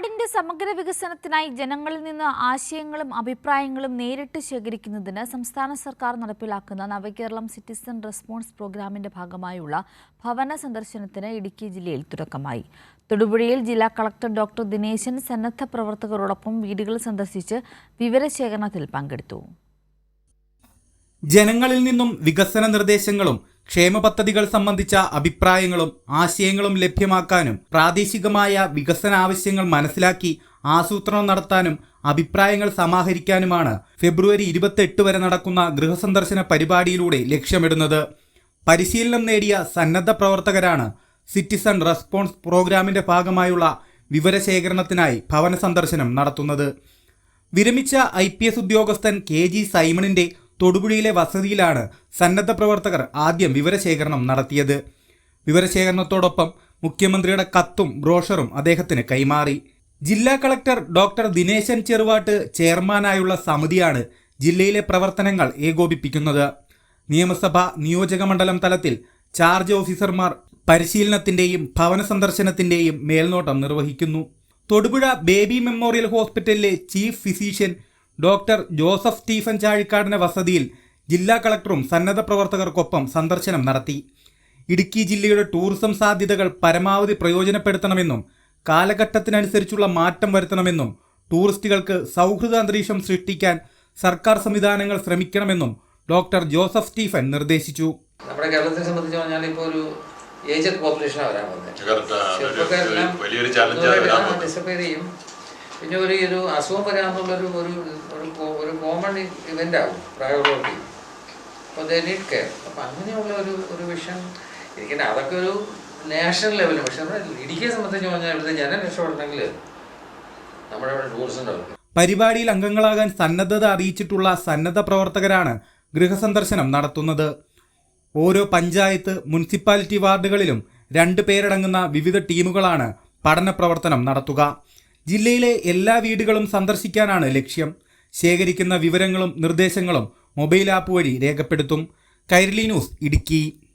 നാടിന്റെ സമഗ്ര വികസനത്തിനായി ജനങ്ങളിൽ നിന്ന് ആശയങ്ങളും അഭിപ്രായങ്ങളും നേരിട്ട് ശേഖരിക്കുന്നതിന് സംസ്ഥാന സർക്കാർ നടപ്പിലാക്കുന്ന നവകേരളം സിറ്റിസൺ റെസ്പോൺസ് പ്രോഗ്രാമിന്റെ ഭാഗമായുള്ള ഭവന സന്ദർശനത്തിന് ഇടുക്കി ജില്ലയിൽ തുടക്കമായി. തൊടുപുഴയിൽ ജില്ലാ കളക്ടർ ഡോക്ടർ ദിനേശൻ സന്നദ്ധ പ്രവർത്തകരോടൊപ്പം വീടുകൾ സന്ദർശിച്ച് വിവരശേഖരണത്തിൽ പങ്കെടുത്തു. ജനങ്ങളിൽ നിന്നും വികസന നിർദ്ദേശങ്ങളും ക്ഷേമ പദ്ധതികൾ സംബന്ധിച്ച അഭിപ്രായങ്ങളും ആശയങ്ങളും ലഭ്യമാക്കാനും പ്രാദേശികമായ വികസന ആവശ്യങ്ങൾ മനസ്സിലാക്കി ആസൂത്രണം നടത്താനും അഭിപ്രായങ്ങൾ സമാഹരിക്കാനുമാണ് ഫെബ്രുവരി ഇരുപത്തെട്ട് വരെ നടക്കുന്ന ഗൃഹസന്ദർശന പരിപാടിയിലൂടെ ലക്ഷ്യമിടുന്നത്. പരിശീലനം നേടിയ സന്നദ്ധ പ്രവർത്തകരാണ് സിറ്റിസൺ റെസ്പോൺസ് പ്രോഗ്രാമിന്റെ ഭാഗമായുള്ള വിവരശേഖരണത്തിനായി ഭവന സന്ദർശനം നടത്തുന്നത്. വിരമിച്ച ഐ പി എസ് ഉദ്യോഗസ്ഥൻ കെ ജി സൈമണിന്റെ തൊടുപുഴയിലെ വസതിയിലാണ് സന്നദ്ധ പ്രവർത്തകർ ആദ്യം വിവരശേഖരണം നടത്തിയത്. വിവരശേഖരണത്തോടൊപ്പം മുഖ്യമന്ത്രിയുടെ കത്തും ബ്രോഷറും അദ്ദേഹത്തിന് കൈമാറി. ജില്ലാ കളക്ടർ ഡോക്ടർ ദിനേശൻ ചെറുവാട്ട് ചെയർമാനായുള്ള സമിതിയാണ് ജില്ലയിലെ പ്രവർത്തനങ്ങൾ ഏകോപിപ്പിക്കുന്നത്. നിയമസഭ നിയോജകമണ്ഡലം തലത്തിൽ ചാർജ് ഓഫീസർമാർ പരിശീലനത്തിന്റെയും ഭവന സന്ദർശനത്തിന്റെയും മേൽനോട്ടം നിർവഹിക്കുന്നു. തൊടുപുഴ ബേബി മെമ്മോറിയൽ ഹോസ്പിറ്റലിലെ chief physician doctor Joseph Stephen ചാഴിക്കാടിന്റെ വസതിയിൽ ജില്ലാ കളക്ടറും സന്നദ്ധ പ്രവർത്തകർക്കൊപ്പം സന്ദർശനം നടത്തി. ഇടുക്കി ജില്ലയുടെ ടൂറിസം സാധ്യതകൾ പരമാവധി പ്രയോജനപ്പെടുത്തണമെന്നും കാലഘട്ടത്തിനനുസരിച്ചുള്ള മാറ്റം വരുത്തണമെന്നും ടൂറിസ്റ്റുകൾക്ക് സൗഹൃദ അന്തരീക്ഷം സൃഷ്ടിക്കാൻ സർക്കാർ സംവിധാനങ്ങൾ ശ്രമിക്കണമെന്നും ഡോക്ടർ ജോസഫ് സ്റ്റീഫൻ നിർദ്ദേശിച്ചു. നമ്മുടെ കേരളത്തെ സംബന്ധിച്ച് പറഞ്ഞാൽ ഇപ്പോൾ ഒരു ഏജഡ് പോപ്പുലേഷനാണ് വരാൻ പോകുന്നത്. അതൊരു ചെറുപ്പക്കാരെല്ലാം വലിയൊരു challenge വരാൻ പോകുന്നത്. ഡിസപ്പയർ ചെയ്യും. പിന്നെ ഒരു ഒരു അസുഖം വരാമെന്നുള്ളൊരു ഒരു ഒരു കോമൺ ഇവന്റ് ആകും പ്രയോറിറ്റി അപ്പോൾ ദേ നീഡ് കെയർ അപ്പം അങ്ങനെയുള്ള ഒരു ഒരു വിഷൻ ഇരിക്കുന്ന അതൊക്കെ ഒരു നാഷണൽ ലെവലിൽ പക്ഷെ ഇടുക്കിയെ സംബന്ധിച്ച് പറഞ്ഞാൽ ഇവിടുത്തെ ജനം രക്ഷപ്പെടണമെങ്കിൽ നമ്മുടെ ഇവിടെ ടൂറിസം പരിപാടിയിൽ അംഗങ്ങളാകാൻ സന്നദ്ധത അറിയിച്ചിട്ടുള്ള സന്നദ്ധ പ്രവർത്തകരാണ് ഗൃഹസന്ദർശനം നടത്തുന്നത്. ഓരോ പഞ്ചായത്ത് മുനിസിപ്പാലിറ്റി വാർഡുകളിലും രണ്ട് പേരടങ്ങുന്ന വിവിധ ടീമുകളാണ് പഠന പ്രവർത്തനം നടത്തുക. ജില്ലയിലെ എല്ലാ വീടുകളും സന്ദർശിക്കാനാണ് ലക്ഷ്യം. ശേഖരിക്കുന്ന വിവരങ്ങളും നിർദ്ദേശങ്ങളും മൊബൈൽ ആപ്പ് വഴി രേഖപ്പെടുത്തും. കൈരളി ന്യൂസ് ഇടുക്കി.